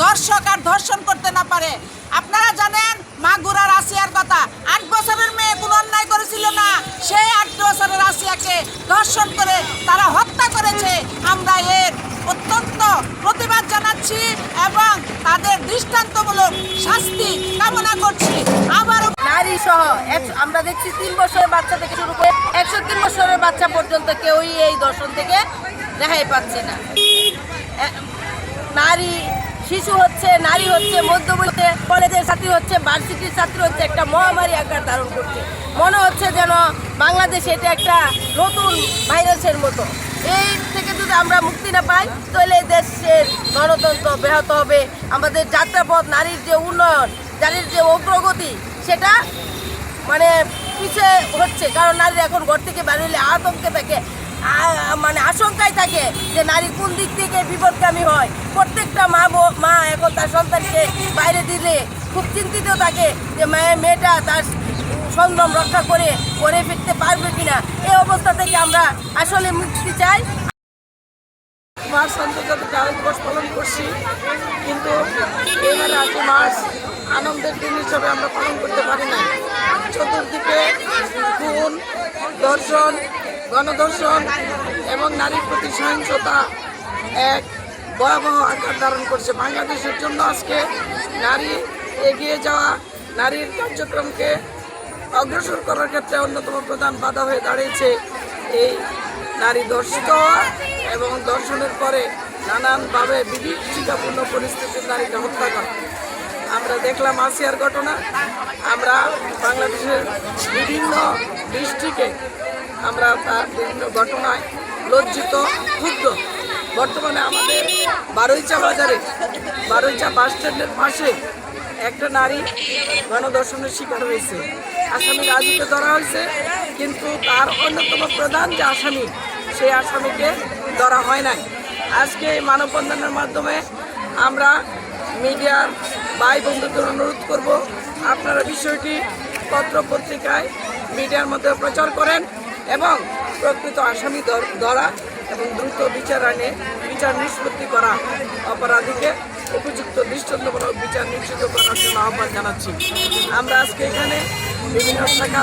ধর্ষক আর ধর্ষণ করতে না পারে। আপনারা জানেন মাগুরার রাশিয়ার কথা। আট বছরের মেয়ে কোনো অন্যায় করেছিল না। সেই আট বছরের রাশিয়াকে ধর্ষণ করে তারা হত্যা করেছে। আমরা এর অত্যন্ত প্রতিবাদ জানাচ্ছি এবং তাদের দৃষ্টান্তমূলক শাস্তি কামনা করছি। আবারও নারী সহ আমরা দেখছি তিন বছরের বাচ্চা থেকে শুরু করে একশো তিন বছরের বাচ্চা পর্যন্ত কেউই এই দর্শন থেকে রেহাই পাচ্ছে না। নারী শিশু হচ্ছে, নারী হচ্ছে মধ্যবর্তী কলেজের ছাত্রী হচ্ছে ভার্সিটির ছাত্রী হচ্ছে, একটা মহামারী আকার ধারণ করছে। মনে হচ্ছে যেন বাংলাদেশ এটা একটা নতুন ভাইরাসের মতো। এই থেকে যদি আমরা মুক্তি না পাই, তাহলে দেশের গণতন্ত্র ব্যাহত হবে। আমাদের যাত্রাপথ, নারীর যে উন্নয়ন, নারীর যে অগ্রগতি, সেটা মানে পিছিয়ে হচ্ছে, কারণ নারীরা এখন ঘর থেকে বেরোলে আতঙ্কে থাকে মানে আশঙ্কায় থাকে যে নারী কোন দিক থেকে বিপদগামী হয়। প্রত্যেকটা মা মা এখন তার সন্তানকে বাইরে দিলে খুব চিন্তিত থাকে যে মায়ের মেয়েটা তার সংযম রক্ষা করে করে ফিরতে পারবে কিনা। এই অবস্থা থেকে আমরা আসলে মুক্তি চাই। আন্তর্জাতিক নারী দিবস পালন করছি, কিন্তু আজকে মার্চ আনন্দের দিন হিসাবে আমরা পালন করতে পারি না চতুর্দিকে খুন ধর্ষণ গণধর্ষণ এবং নারীর প্রতি সহিংসতা এক ভয়াবহ আকার ধারণ করছে। বাংলাদেশের জন্য আজকে নারী এগিয়ে যাওয়া, নারীর কার্যক্রমকে অগ্রসর করার ক্ষেত্রে অন্যতম প্রধান বাধা হয়ে দাঁড়িয়েছে এই নারী ধর্ষিত হওয়া এবং ধর্ষণের পরে নানানভাবে বিভীষিকাপূর্ণ পরিস্থিতির নারীকে হত্যা করা। আমরা দেখলাম আসিয়ার ঘটনা। আমরা বাংলাদেশের বিভিন্ন ডিস্ট্রিক্টে আমরা তার বিভিন্ন ঘটনায় লজ্জিত, ক্ষুব্ধ। বর্তমানে আমাদের বারোইচা বাজারে, বারোইচা বাস স্ট্যান্ডের পাশে একটা নারী গণধর্ষণের শিকার হয়েছে। আসামি রাজুকে ধরা হয়েছে, কিন্তু তার অন্যতম প্রধান যে আসামি, সেই আসামিকে ধরা হয় নাই। আজকে এই মানববন্ধনের মাধ্যমে আমরা মিডিয়ার ভাই বন্ধুদের অনুরোধ করব, আপনারা বিষয়টি পত্র পত্রিকায় মিডিয়ার মধ্যে প্রচার করেন এবং প্রকৃত আসামি ধরা এবং দ্রুত বিচার আনে বিচার নিষ্পত্তি করা অপরাধীকে উপযুক্ত দৃষ্টান্তমূলক বিচার নিশ্চিত করার জন্য আহ্বান জানাচ্ছি। আমরা আজকে এখানে বিভিন্ন শাখা